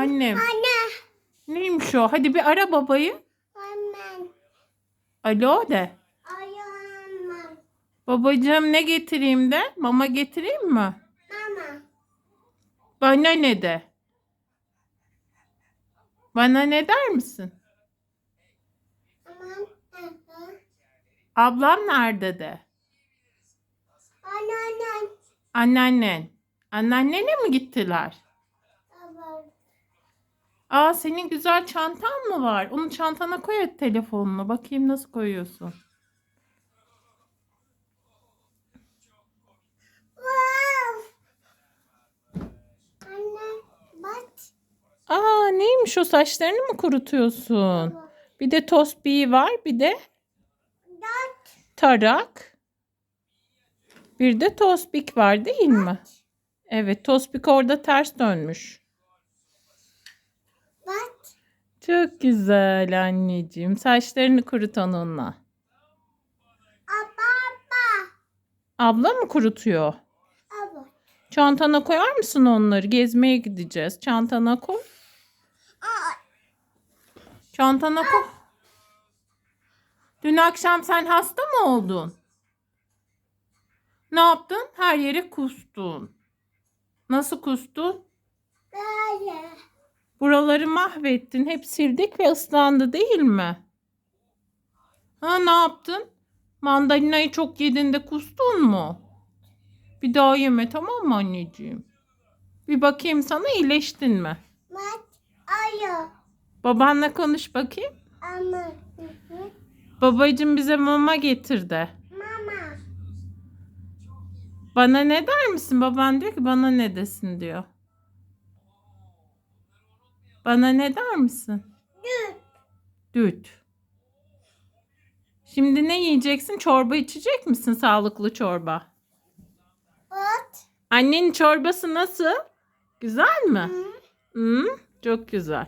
Annem. Anne. Neymiş o? Hadi bir ara babayı. Anne. Alo de. Ayağım. Babacığım ne getireyim de? Mama getireyim mi? Mama. Bana ne de? Bana ne der misin? Ablam nerede de? Anne anne. Anneannen. Anneannene mi gittiler? Aa senin güzel çantan mı var? Onu çantana koy et telefonunu. Bakayım nasıl koyuyorsun. Wow. Anne. Bak. Aa neymiş o saçlarını mı kurutuyorsun? Bir de tosbiği var bir de Dört. tarak. Bir de tosbik var değil mi? Evet tosbik orada ters dönmüş. Bak. Çok güzel anneciğim. Saçlarını kurut onunla. Baba. Abla mı kurutuyor? Baba. Çantana koyar mısın onları? Gezmeye gideceğiz. Çantana koy. Aa. Çantana koy. Dün akşam sen hasta mı oldun? Ne yaptın? Her yere kustun. Nasıl kustun? Böyle. Buraları mahvettin. Hep sildik ve ıslandı değil mi? Ha ne yaptın? Mandalinayı çok yedin de kustun mu? Bir daha yeme tamam mı anneciğim? Bir bakayım sana iyileştin mi? Bak. Ayı. Babanla konuş bakayım. Ama. Babacığım bize mama getirdi. Mama. Bana ne der misin? Baban diyor ki bana ne desin diyor. Bana ne der misin? Düt. Düt. Şimdi ne yiyeceksin? Çorba içecek misin? Sağlıklı çorba. Bak. Annenin çorbası nasıl? Güzel mi? Hı. Hı, çok güzel.